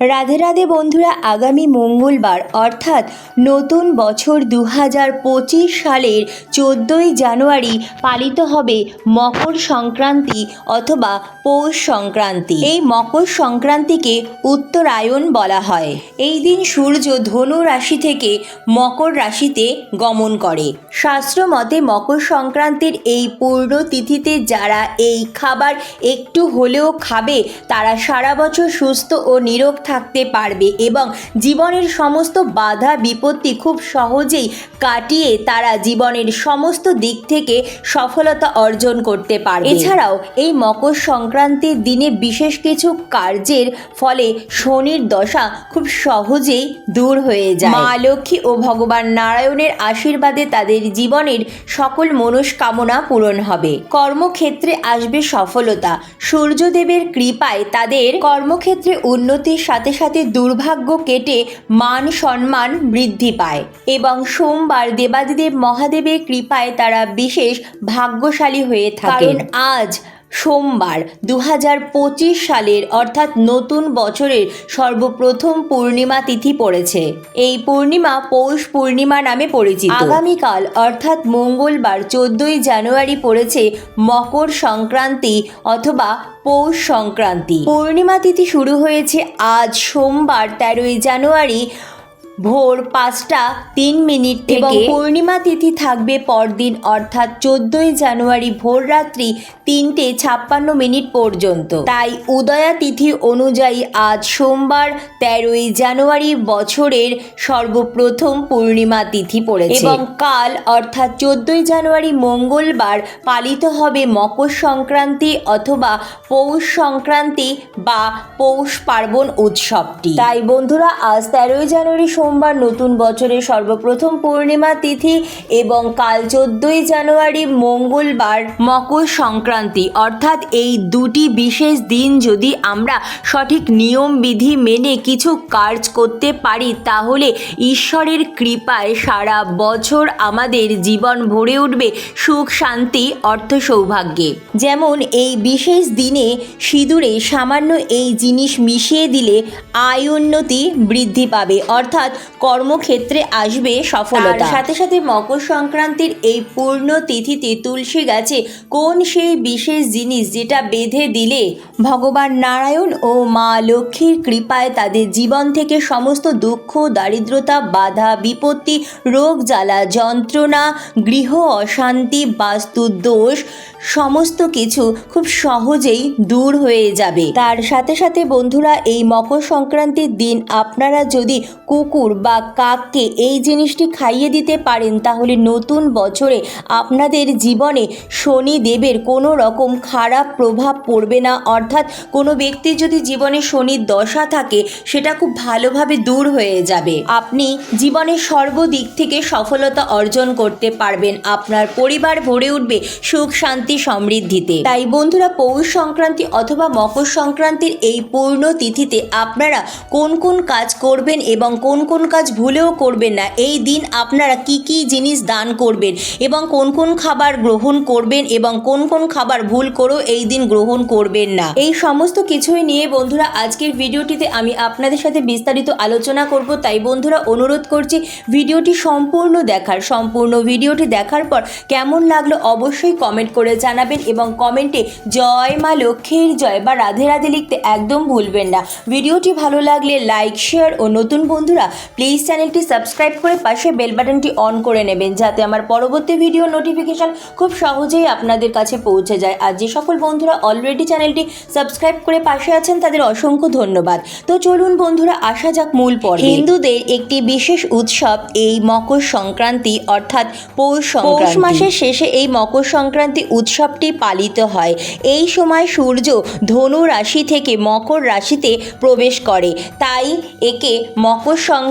রাধে রাধে বন্ধুরা, আগামী মঙ্গলবার, অর্থাৎ নতুন বছর দু হাজার পঁচিশ সালের চোদ্দোই জানুয়ারি পালিত হবে মকর সংক্রান্তি অথবা পৌষ সংক্রান্তি। এই মকর সংক্রান্তিকে উত্তরায়ণ বলা হয়। এই দিন সূর্য ধনু রাশি থেকে মকর রাশিতে গমন করে। শাস্ত্র মতে মকর সংক্রান্তির এই পূর্ণ তিথিতে যারা এই খাবার একটু হলেও খাবে, তারা সারা বছর সুস্থ ও নিরোগ থাকতে পারবে এবং জীবনের সমস্ত বাধা বিপত্তি খুব সহজেই কাটিয়ে তারা জীবনের সমস্ত দিক থেকে সফলতা অর্জন করতে পারে এছাড়াও এই মকর সংক্রান্তির দিনে বিশেষ কিছু কার্যের ফলে শনির দশা খুব সহজেই দূর হয়ে যায়। মা লক্ষ্মী ও ভগবান নারায়ণের আশীর্বাদে তাদের জীবনের সকল মনস্কামনা পূরণ হবে। কর্মক্ষেত্রে আসবে সফলতা। সূর্যদেবের কৃপায় তাদের কর্মক্ষেত্রে উন্নতির সাথে সাথে দুর্ভাগ্য কেটে মান সম্মান বৃদ্ধি পায় এবং সোমবার দেবাদিদেব মহাদেবের কৃপায় তারা বিশেষ ভাগ্যশালী হয়ে থাকেন। আজ সোমবার দু হাজার পঁচিশ সালের অর্থাৎ নতুন বছরের সর্বপ্রথম পূর্ণিমা তিথি পড়েছে। এই পূর্ণিমা পৌষ পূর্ণিমা নামে পরিচিত। আগামীকাল অর্থাৎ মঙ্গলবার চোদ্দই জানুয়ারি পড়েছে মকর সংক্রান্তি অথবা পৌষ সংক্রান্তি। পূর্ণিমা তিথি শুরু হয়েছে আজ সোমবার তেরোই জানুয়ারি ভোর পাঁচটা তিন মিনিট এবং পূর্ণিমা তিথি থাকবে পরদিন অর্থাৎ চোদ্দই জানুয়ারি ভোর রাত্রি তিনটে ছাপ্পান্ন মিনিট পর্যন্ত। তাই উদয়া তিথি অনুযায়ী আজ সোমবার তেরোই জানুয়ারি বছরের সর্বপ্রথম পূর্ণিমা তিথি পড়েছে। এবং কাল অর্থাৎ চোদ্দই জানুয়ারি মঙ্গলবার পালিত হবে মকর সংক্রান্তি অথবা পৌষ সংক্রান্তি বা পৌষ পার্বণ উৎসবটি। তাই বন্ধুরা আজ তেরোই জানুয়ারি সোমবার নতুন বছরের সর্বপ্রথম পূর্ণিমা তিথি এবং কাল চোদ্দই জানুয়ারি মঙ্গলবার মকর সংক্রান্তি। অর্থাৎ এই দুটি বিশেষ দিন যদি আমরা সঠিক নিয়ম, বিধি মেনে কিছু কাজ করতে পারি, তাহলে ঈশ্বরের কৃপায় সারা বছর আমাদের জীবন ভরে উঠবে সুখ, শান্তি, অর্থ সৌভাগ্যে। যেমন এই বিশেষ দিনে সিঁদুরে সামান্য এই জিনিস মিশিয়ে দিলে আয় উন্নতি বৃদ্ধি পাবে। অর্থাৎ কর্মক্ষেত্রে আসবে সফলতা। সাথে সাথে মকর সংক্রান্তির এই পূর্ণ তিথিতে তুলসী গাছে কোন সেই বিশেষ জিনিস যেটা বেঁধে দিলে ভগবান নারায়ণ ও মা লক্ষ্মীর কৃপায় তাদের জীবন থেকে সমস্ত দুঃখ, দারিদ্রতা, বাধা, বিপত্তি, রোগ, জ্বালা, যন্ত্রণা, গৃহ অশান্তি, বাস্তু দোষ, সমস্ত কিছু খুব সহজেই দূর হয়ে যাবে। তার সাথে সাথে বন্ধুরা, এই মকর সংক্রান্তির দিন আপনারা যদি কুকুর বা কাককে এই জিনিসটি খাইয়ে দিতে পারেন, তাহলে নতুন বছরে আপনাদের জীবনে শনি দেবের কোনো রকম খারাপ প্রভাব পড়বে না। অর্থাৎ কোনো ব্যক্তির যদি জীবনে শনির দশা থাকে, সেটা খুব ভালোভাবে দূর হয়ে যাবে। আপনি জীবনের সর্বদিক থেকে সফলতা অর্জন করতে পারবেন। আপনার পরিবার ভরে উঠবে সুখ, শান্তি, সমৃদ্ধিতে। তাই বন্ধুরা, পৌষ সংক্রান্তি অথবা মকর সংক্রান্তির এই পূর্ণ তিথিতে আপনারা কোন কোন কাজ করবেন এবং কোন কোন কাজ ভুলেও করবেন না। এই দিন আপনারা কি কি জিনিস দান করবেন এবং কোন কোন খাবার গ্রহণ করবেন এবং কোন কোন খাবার ভুল করেও এই দিন গ্রহণ করবেন না। এই সমস্ত কিছুই নিয়ে বন্ধুরা আজকের ভিডিওটিতে আমি আপনাদের সাথে বিস্তারিত আলোচনা করব। তাই বন্ধুরা অনুরোধ করছি ভিডিওটি সম্পূর্ণ দেখার। সম্পূর্ণ ভিডিওটি দেখার পর কেমন লাগল অবশ্যই কমেন্ট করে জানাবেন এবং কমেন্টে জয় মা লক্ষ্মীর জয় বা রাধে রাধে লিখতে একদম ভুলবেন না। ভিডিওটি ভালো লাগলে লাইক, শেয়ার ও নতুন বন্ধুরা প্লিজ চ্যানেলটি সাবস্ক্রাইব করে পাশে বেল বাটনটি অন করে নেবেন যাতে আমার পরবর্তী ভিডিও নোটিফিকেশন খুব সহজেই আপনাদের কাছে পৌঁছে যায়। আর যে সকল বন্ধুরা অলরেডি চ্যানেলটি সাবস্ক্রাইব করে পাশে আছেন তাদের অসংখ্য ধন্যবাদ। তো চলুন বন্ধুরা আসা যাক মূল পর হিন্দুদের একটি বিশেষ উৎসব এই মকর সংক্রান্তি অর্থাৎ পৌষ পৌষ মাসের শেষে এই মকর সংক্রান্তি উৎসবটি পালিত হয়। এই সময় সূর্য ধনু রাশি থেকে মকর রাশিতে প্রবেশ করে। তাই একে মকর সংক্রান্তি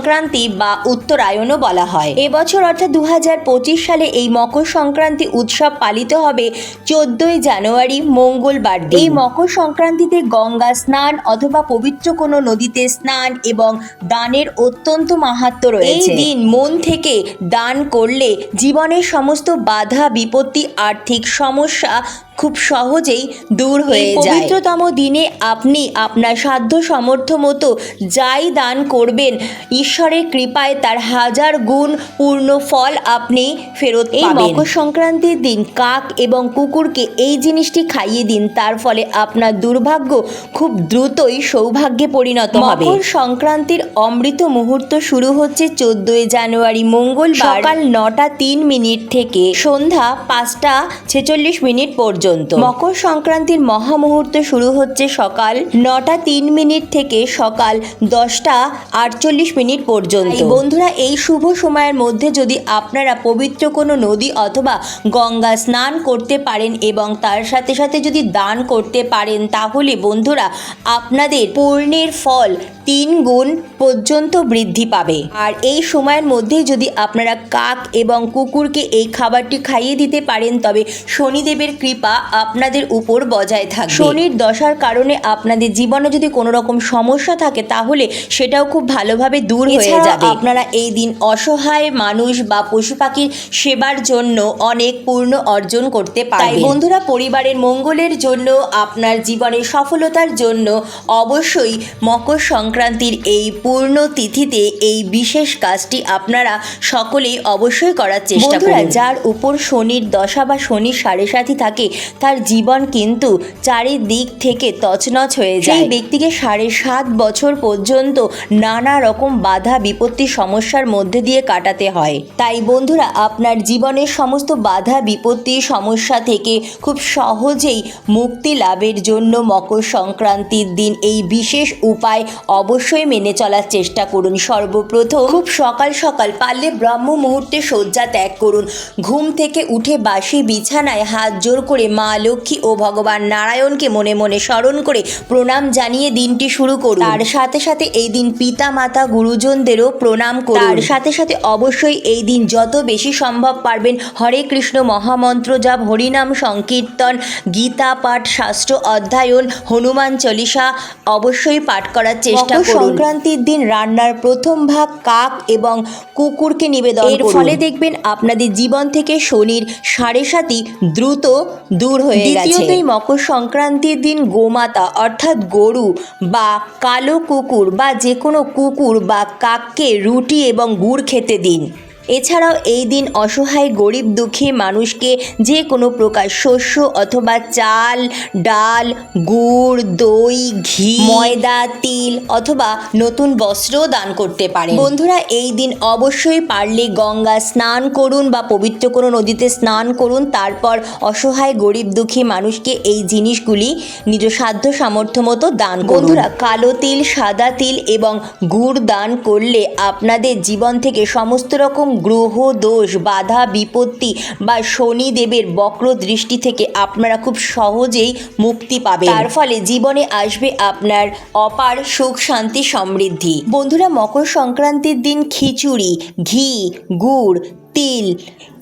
বা উত্তরায়ণও বলা হয়। এবছর অর্থাৎ দু হাজার পঁচিশ সালে এই মকর সংক্রান্তি উৎসব পালিত হবে চোদ্দই জানুয়ারি, মঙ্গলবার এই মকর সংক্রান্তিতে গঙ্গা স্নান অথবা পবিত্র কোনো নদীতে স্নান এবং দানের অত্যন্ত মাহাত্ম রয়েছে। এই দিন মন থেকে দান করলে জীবনের সমস্ত বাধা, বিপত্তি, আর্থিক সমস্যা খুব সহজেই দূর হয়ে যায়। পবিত্রতম দিনে আপনি আপনার সাধ্য সামর্থ্য মতো যাই দান করবেন ঈশ্বরের কৃপায় তার হাজার গুণ পূর্ণ ফল আপনি ফেরত এই মকর সংক্রান্তির দিন কাক এবং কুকুরকে এই জিনিসটি খাইয়ে দিন তার ফলে আপনার দুর্ভাগ্য খুব দ্রুতই সৌভাগ্যে পরিণত হবে। মকর সংক্রান্তির অমৃত মুহূর্ত শুরু হচ্ছে চোদ্দই জানুয়ারি মঙ্গলবার সকাল নটা তিন মিনিট থেকে সন্ধ্যা পাঁচটা ছেচল্লিশ মিনিট পর্যন্ত। মকর সংক্রান্তির মহা মুহূর্ত শুরু হচ্ছে সকাল নটা তিন মিনিট থেকে সকাল দশটা আটচল্লিশ মিনিট পর্যন্ত। বন্ধুরা এই শুভ সময়ের মধ্যে যদি আপনারা পবিত্র কোনো নদী অথবা গঙ্গা স্নান করতে পারেন এবং তার সাথে সাথে যদি দান করতে পারেন তাহলে বন্ধুরা আপনাদের পূর্ণের ফল তিন গুণ পর্যন্ত বৃদ্ধি পাবে। আর এই সময়ের মধ্যে যদি আপনারা কাক এবং কুকুরকে এই খাবারটি খাইয়ে দিতে পারেন তবে শনিদেবের কৃপা আপনাদের উপর বজায় থাকবে। শনির দশার কারণে আপনাদের জীবনে যদি কোনো রকম সমস্যা থাকে তাহলে সেটাও খুব ভালোভাবে দূর হয়ে যাবে। আপনারা এই দিন অসহায় মানুষ বা পশু পাখির সেবার জন্য অনেক পূর্ণ অর্জন করতে তাই বন্ধুরা পরিবারের মঙ্গলের জন্য আপনার জীবনের সফলতার জন্য অবশ্যই মকর সংক্রান্তির এই পূর্ণ তিথিতে এই বিশেষ কাজটি আপনারা সকলেই অবশ্যই করার চেষ্টা করুন। যার উপর শনির দশা বা শনির সাড়ে সাথী থাকে তার জীবন কিন্তু চারিদিক থেকে তছনছ হয়ে যায়। সেই ব্যক্তিকে সাড়ে সাত বছর পর্যন্ত নানা রকম বাধা বিপত্তি সমস্যার মধ্যে দিয়ে কাটাতে হয়। তাই বন্ধুরা, আপনার জীবনের সমস্ত বাধা বিপত্তি সমস্যা থেকে খুব সহজেই মুক্তি লাভের জন্য মকর সংক্রান্তির দিন এই বিশেষ উপায় অবশ্যই মেনে চলার চেষ্টা করুন। সর্বপ্রথম খুব সকাল সকাল পারলে ব্রহ্ম মুহূর্তে শয্যা ত্যাগ করুন। ঘুম থেকে উঠে বাসি বিছানায় হাত জোর করে মা লক্ষ্মী ও ভগবান নারায়ণকে মনে মনে স্মরণ করে প্রণাম জানিয়ে দিনটি শুরু করুন। তার সাথে সাথে এই দিন পিতা মাতা গুরুজনদেরও প্রণাম করুন। তার সাথে সাথে অবশ্যই এই দিন যত বেশি সম্ভব পারবেন হরে কৃষ্ণ মহামন্ত্র জাপ হরিনাম সংকীর্তন গীতা পাঠ শাস্ত্র অধ্যয়ন হনুমান চল্লিশা অবশ্যই পাঠ করার চেষ্টা করুন। সংক্রান্তির দিন রান্নার প্রথম ভাগ কাক এবং কুকুরকে নিবেদন এর ফলে দেখবেন আপনাদের জীবন থেকে শনির সাড়ে সাতি দ্রুত দূর হয়ে গেছে। দ্বিতীয়তই মকর সংক্রান্তির দিন গোমাতা, অর্থাৎ গরু বা কালো কুকুর বা যে কোনো কুকুর বা কাককে রুটি এবং গুড় খেতে দিন। এছাড়াও এই দিন অসহায় গরিব দুঃখী মানুষকে যে কোনো প্রকার শস্য অথবা চাল ডাল গুড় দই ঘি ময়দা তিল অথবা নতুন বস্ত্রও দান করতে পারে বন্ধুরা এই দিন অবশ্যই পারলে গঙ্গা স্নান করুন বা পবিত্র কোনো নদীতে স্নান করুন। তারপর অসহায় গরিব দুঃখী মানুষকে এই জিনিসগুলি নিজ সাধ্য সামর্থ্য মতো দান করুন। বন্ধুরা কালো তিল সাদা তিল এবং গুড় দান করলে আপনাদের জীবন থেকে সমস্ত রকম গ্রহ দোষ বাধা, বিপত্তি বা শনিদেবের বক্র দৃষ্টি থেকে আপনারা খুব সহজেই মুক্তি পাবেন। তার ফলে জীবনে আসবে আপনার অপার সুখ, শান্তি, সমৃদ্ধি। বন্ধুরা, মকর সংক্রান্তির দিন খিচুড়ি, ঘি, গুড় তিল,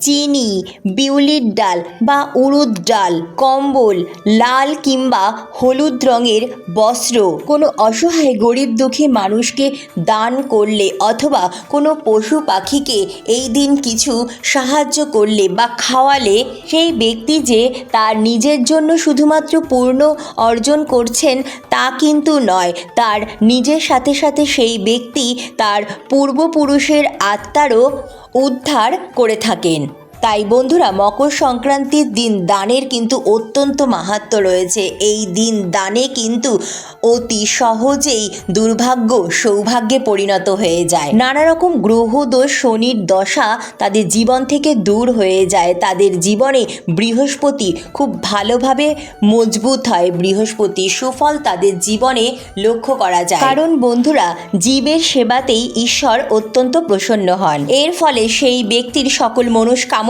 চিনি, বিউলির ডাল বা উড়ুদ ডাল, কম্বল, লাল কিংবা হলুদ রঙের বস্ত্র। কোনো অসহায় গরিব দুঃখী মানুষকে দান করলে অথবা কোনো পশু পাখিকে এই দিন কিছু সাহায্য করলে বা খাওয়ালে, সেই ব্যক্তি যে তার নিজের জন্য শুধুমাত্র পূর্ণ অর্জন করছেন তা কিন্তু নয়, তার নিজের সাথে সাথে সেই ব্যক্তি তার পূর্বপুরুষের আত্মারও উদ্ধার করে থাকেন। তাই বন্ধুরা, মকর সংক্রান্তির দিন দানের কিন্তু অত্যন্ত মাহাত্ম রয়েছে। এই দিন দানে কিন্তু অতি সহজেই দুর্ভাগ্য, সৌভাগ্যে পরিণত হয়ে যায়। নানা রকম গ্রহ দোষ, শনির দশা তাদের জীবন থেকে দূর হয়ে যায়। তাদের জীবনে বৃহস্পতি খুব ভালোভাবে মজবুত হয়। বৃহস্পতি সুফল তাদের জীবনে লক্ষ্য করা যায়। কারণ বন্ধুরা, জীবের সেবাতেই ঈশ্বর অত্যন্ত প্রসন্ন হন। এর ফলে সেই ব্যক্তির সকল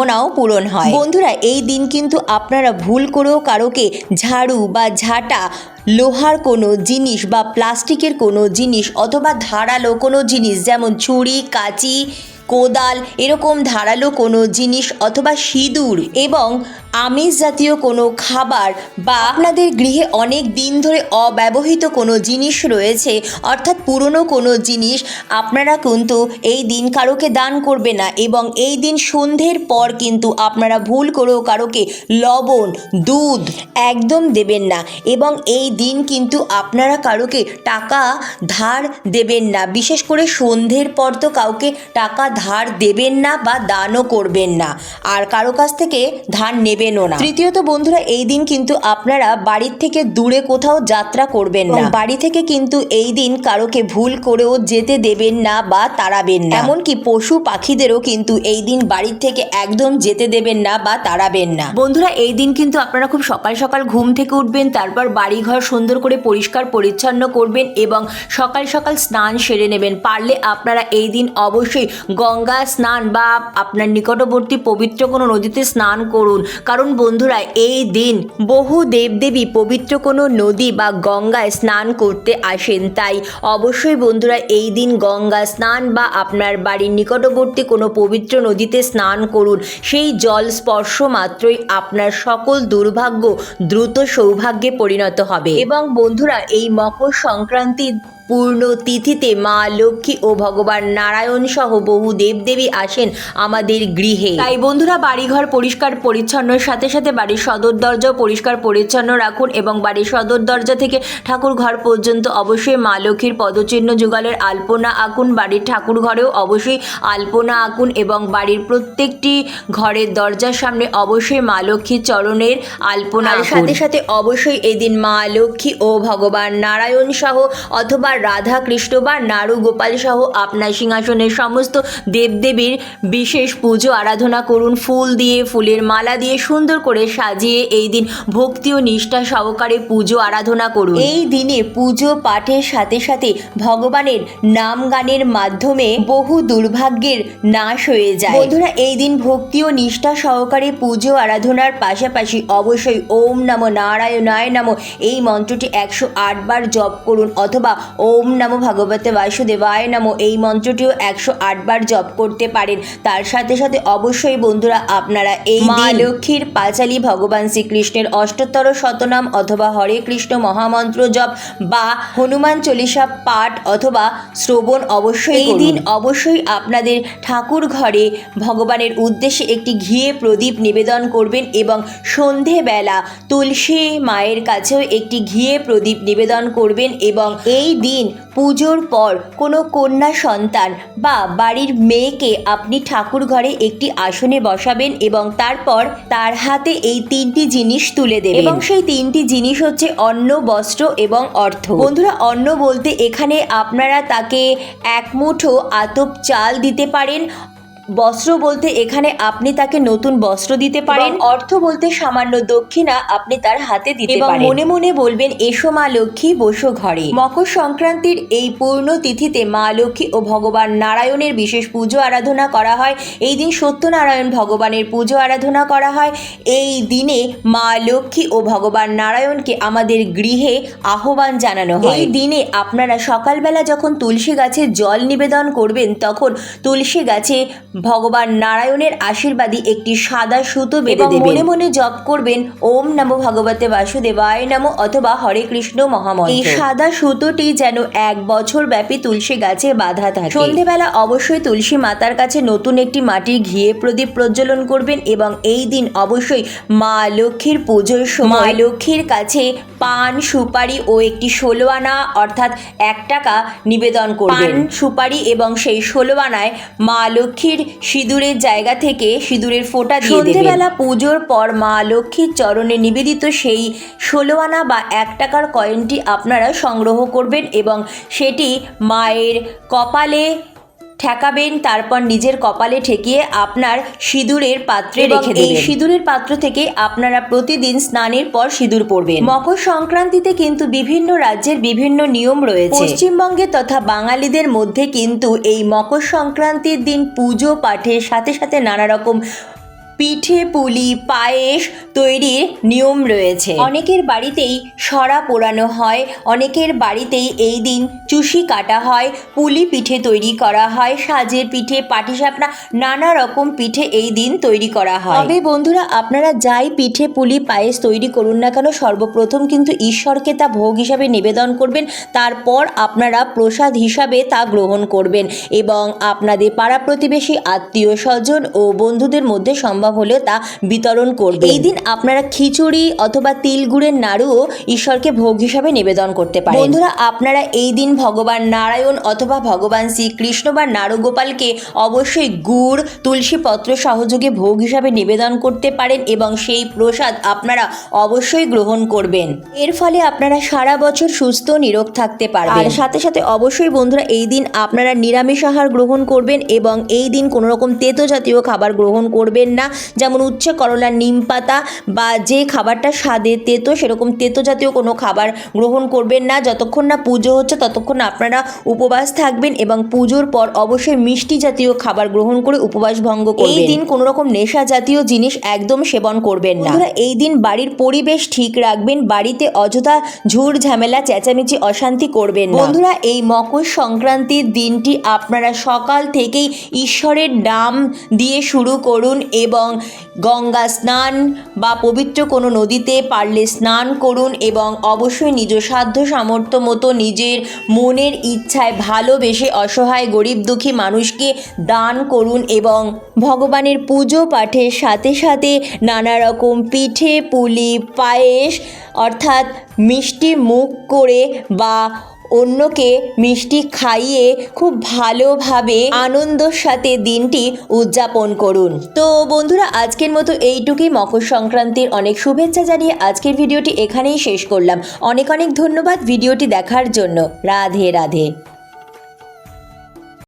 মনস্কামনাও পূরণ হয়। বন্ধুরা, এই দিন কিন্তু আপনারা ভুল করেও কারোকে ঝাড়ু বা ঝাঁটা, লোহার কোনো জিনিস বা প্লাস্টিকের কোনো জিনিস অথবা ধারালো কোনো জিনিস যেমন ছুরি, কাঁচি কোদাল, এরকম ধারালো কোনো জিনিস অথবা সিঁদুর এবং আমিষ জাতীয় কোনো খাবার বা আপনাদের গৃহে অনেক দিন ধরে অব্যবহৃত কোনো জিনিস রয়েছে, অর্থাৎ পুরনো কোনো জিনিস, আপনারা কিন্তু এই দিন কারোকে দান করবে না এবং এই দিন সন্ধ্যের পর কিন্তু আপনারা ভুল করেও কারোকে লবণ, দুধ একদম দেবেন না এবং এই দিন কিন্তু আপনারা কারোকে টাকা ধার দেবেন না। বিশেষ করে সন্ধ্যের পর তো কাউকে টাকা ধার দেবেন না বা দানও করবেন না। আর কারও কাছ থেকে ধার নেবেনও না। তৃতীয়ত বন্ধুরা এই দিন কিন্তু আপনারা বাড়ির থেকে দূরে কোথাও যাত্রা করবেন না। বাড়ি থেকে কিন্তু এই দিন কারোকে ভুল করেও যেতে দেবেন না বা তাড়াবেন না। এমনকি পশু পাখিদেরও কিন্তু এই দিন বাড়ির থেকে একদম যেতে দেবেন না বা তাড়াবেন না। বন্ধুরা এই দিন কিন্তু আপনারা খুব সকাল সকাল ঘুম থেকে উঠবেন তারপর বাড়িঘর সুন্দর করে পরিষ্কার পরিচ্ছন্ন করবেন এবং সকাল সকাল স্নান সেরে নেবেন। পারলে আপনারা এই দিন অবশ্যই গঙ্গা স্নান বা আপনার নিকটবর্তী পবিত্র কোনো নদীতে স্নান করুন। কারণ বন্ধুরা, এই দিন বহু দেবদেবী পবিত্র কোনো নদী বা গঙ্গায় স্নান করতে আসেন। তাই অবশ্যই বন্ধুরা, এই দিন গঙ্গা স্নান বা আপনার বাড়ির নিকটবর্তী কোনো পবিত্র নদীতে স্নান করুন। সেই জল স্পর্শ মাত্রই আপনার সকল দুর্ভাগ্য দ্রুত সৌভাগ্যে পরিণত হবে। এবং বন্ধুরা, এই মকর সংক্রান্তির পূর্ণ তিথিতে মা লক্ষ্মী ও ভগবান নারায়ণ সহ বহু দেবদেবী আসেন আমাদের গৃহে। তাই বন্ধুরা বাড়িঘর পরিষ্কার পরিচ্ছন্নর সাথে সাথে বাড়ির সদর দরজাও পরিষ্কার পরিচ্ছন্ন রাখুন এবং বাড়ির সদর দরজা থেকে ঠাকুর ঘর পর্যন্ত অবশ্যই মা লক্ষ্মীর পদচিহ্ন যুগলের আলপনা আঁকুন বাড়ির ঠাকুর ঘরেও অবশ্যই আলপনা আঁকুন এবং বাড়ির প্রত্যেকটি ঘরের দরজার সামনে অবশ্যই মা লক্ষ্মীর চরণের আলপনা সাথে সাথে অবশ্যই এদিন মা লক্ষ্মী ও ভগবান নারায়ণ সহ অথবা রাধা কৃষ্ণ বা নাড়ু গোপাল সহ আপনার সিংহাসনের সমস্ত দেবদেবীর বিশেষ পুজো আরাধনা করুন। ফুল দিয়ে ফুলের মালা দিয়ে সুন্দর করে সাজিয়ে এই দিন ভক্তি ও নিষ্ঠা সহকারে পুজো আরাধনা করুন। এই দিনে পুজো পাঠের সাথে সাথে ভগবানের নাম গানের মাধ্যমে বহু দুর্ভাগ্যের নাশ হয়ে যায়। বন্ধুরা এই দিন ভক্তি ও নিষ্ঠা সহকারে পুজো আরাধনার পাশাপাশি অবশ্যই ওম নমো নারায়ণায় নমো। এই মন্ত্রটি একশো আট বার জপ করুন অথবা ওম নমো ভগবতে বাসুদেবায় নমো। এই মন্ত্রটিও একশো আটবার জপ করতে পারেন। তার সাথে সাথে অবশ্যই বন্ধুরা আপনারা এই মা লক্ষ্মীর পাঁচালী ভগবান শ্রীকৃষ্ণের অষ্টোত্তর শতনাম অথবা হরে কৃষ্ণ মহামন্ত্র জপ বা হনুমান চল্লিশা পাঠ অথবা শ্রবণ অবশ্যই এই দিন অবশ্যই আপনাদের ঠাকুর ঘরে ভগবানের উদ্দেশ্যে একটি ঘিয়ে প্রদীপ নিবেদন করবেন এবং সন্ধেবেলা তুলসী মায়ের কাছেও একটি ঘিয়ে প্রদীপ নিবেদন করবেন এবং এই দিন পুজোর পর কোনো কন্যা সন্তান বা বাড়ির মেয়েকে আপনি ঠাকুর ঘরে একটি আসনে বসাবেন এবং তারপর তার হাতে এই তিনটি জিনিস তুলে দেবেন। এবং সেই তিনটি জিনিস হচ্ছে অন্ন বস্ত্র এবং অর্থ। বন্ধুরা অন্ন বলতে এখানে আপনারা তাকে এক মুঠো আতপ চাল দিতে পারেন বস্ত্র বলতে এখানে আপনি তাকে নতুন বস্ত্র দিতে পারেন। অর্থ বলতে সামান্য দক্ষিণা আপনি তার হাতে দিতে পারেন। মনে মনে বলবেন এসো মা লক্ষ্মী বসো ঘরে। মকর সংক্রান্তির এই পূর্ণ তিথিতে মা লক্ষ্মী ও ভগবান নারায়ণের বিশেষ পুজো আরাধনা করা হয়। এই দিন সত্যনারায়ণ ভগবানের পুজো আরাধনা করা হয়। এই দিনে মা লক্ষ্মী ও ভগবান নারায়ণকে আমাদের গৃহে আহ্বান জানানো হয়। এই দিনে আপনারা সকালবেলা যখন তুলসী গাছে জল নিবেদন করবেন তখন তুলসী গাছে ভগবান নারায়ণের আশীর্বাদী একটি সাদা সুতো বেঁধে দেবেন। মনে মনে জপ করবেন ওম নমো ভগবতে বাসুদেবায় নমো অথবা হরে কৃষ্ণ মহামন্ত্র। এই সাদা সুতোটি যেন এক বছর ব্যাপী তুলসী গাছে বাঁধা থাকে। সন্ধেবেলা অবশ্যই তুলসী মাতার কাছে নতুন একটি মাটির ঘিয়ে প্রদীপ প্রজ্বলন করবেন এবং এই দিন অবশ্যই মা লক্ষ্মীর পুজোর সময় মা লক্ষ্মীর কাছে পান সুপারি ও একটি ষোলো আনা অর্থাৎ এক টাকা নিবেদন করবেন। সুপারি এবং সেই ষোলো আনায় মা লক্ষ্মীর সিঁদুরের জায়গা থেকে সিঁদুরের ফোঁটা দিয়ে সন্ধেবেলা পুজোর পর মা লক্ষ্মীর চরণে নিবেদিত সেই ষোলো আনা বা এক টাকার কয়েনটি আপনারা সংগ্রহ করবেন এবং সেটি মায়ের কপালে ঠেকাবেন তারপর নিজের কপালে ঠেকিয়ে আপনার সিঁদুরের পাত্রে রেখে দেবেন। এই সিঁদুরের পাত্র থেকে আপনারা প্রতিদিন স্নানের পর সিঁদুর পরবেন। মকর সংক্রান্তিতে কিন্তু বিভিন্ন রাজ্যের বিভিন্ন নিয়ম রয়েছে। পশ্চিমবঙ্গে তথা বাঙালিদের মধ্যে কিন্তু এই মকর সংক্রান্তির দিন পুজো পাঠের সাথে সাথে নানা রকম পিঠে পুলি, পায়েস তৈরির নিয়ম রয়েছে। অনেকের বাড়িতেই সরা পোড়ানো হয়, অনেকের বাড়িতেই এই দিন চুষি কাটা হয়, পুলি পিঠে তৈরি করা হয়, সাজের পিঠে, পাটিসাপনা, নানা রকম পিঠে এই দিন তৈরি করা হয়। তবে বন্ধুরা, আপনারা যাই পিঠে, পুলি, পায়েস তৈরি করুন না কেন, সর্বপ্রথম কিন্তু ঈশ্বরকে তা ভোগ হিসাবে নিবেদন করবেন, তারপর আপনারা প্রসাদ হিসাবে তা গ্রহণ করবেন এবং আপনাদের পাড়া প্রতিবেশী, আত্মীয় স্বজন ও বন্ধুদের মধ্যে সম্ভব হলে তা বিতরণ করবে। এই দিন আপনারা খিচুড়ি অথবা তিল গুড়ের নাড়ুও ঈশ্বরকে ভোগ হিসাবে নিবেদন করতে পারেন। বন্ধুরা আপনারা এই দিন ভগবান নারায়ণ অথবা ভগবান শ্রীকৃষ্ণ বা নারগোপালকে অবশ্যই গুড় তুলসী পত্র সহযোগে ভোগ হিসাবে নিবেদন করতে পারেন এবং সেই প্রসাদ আপনারা অবশ্যই গ্রহণ করবেন। এর ফলে আপনারা সারা বছর সুস্থ নিরোগ থাকতে পারবেন। আর সাথে সাথে অবশ্যই বন্ধুরা এই দিন আপনারা নিরামিষ আহার গ্রহণ করবেন এবং এই দিন কোনো রকম তেতো জাতীয় খাবার গ্রহণ করবেন না। যেমন উচ্ছে করলা নিম পাতা বা যে খাবারটা স্বাদে তেতো সেরকম তেতো জাতীয় কোনো খাবার গ্রহণ করবেন না। যতক্ষণ না পুজো হচ্ছে ততক্ষণ আপনারা উপবাস থাকবেন এবং পুজোর পর অবশ্যই মিষ্টি জাতীয় খাবার গ্রহণ করে উপবাস ভঙ্গ করবেন। এই দিন কোনো রকম নেশা জাতীয় জিনিস একদম সেবন করবেন না। এই দিন বাড়ির পরিবেশ ঠিক রাখবেন বাড়িতে অযথা ঝুড় ঝামেলা চেঁচামেচি অশান্তি করবেন না। বন্ধুরা এই মকর সংক্রান্তির দিনটি আপনারা সকাল থেকেই ঈশ্বরের নাম দিয়ে শুরু করুন এবং গঙ্গা স্নান বা পবিত্র কোনো নদীতে পারলে স্নান করুন এবং অবশ্যই নিজ সাধ্য সামর্থ্য মতো নিজের মনের ইচ্ছায় ভালোবেসে অসহায়, গরিব, দুঃখী মানুষকে দান করুন এবং ভগবানের পুজো পাঠের সাথে সাথে নানা রকম পিঠে, পুলি, পায়েস অর্থাৎ মিষ্টি মুখ করে বা অন্যকে মিষ্টি খাইয়ে খুব ভালোভাবে আনন্দর সাথে দিনটি উদযাপন করুন। তো বন্ধুরা, আজকের মতো এইটুকুই। মকর সংক্রান্তির অনেক শুভেচ্ছা জানিয়ে আজকের ভিডিওটি এখানেই শেষ করলাম। অনেক অনেক ধন্যবাদ ভিডিওটি দেখার জন্য। রাধে রাধে।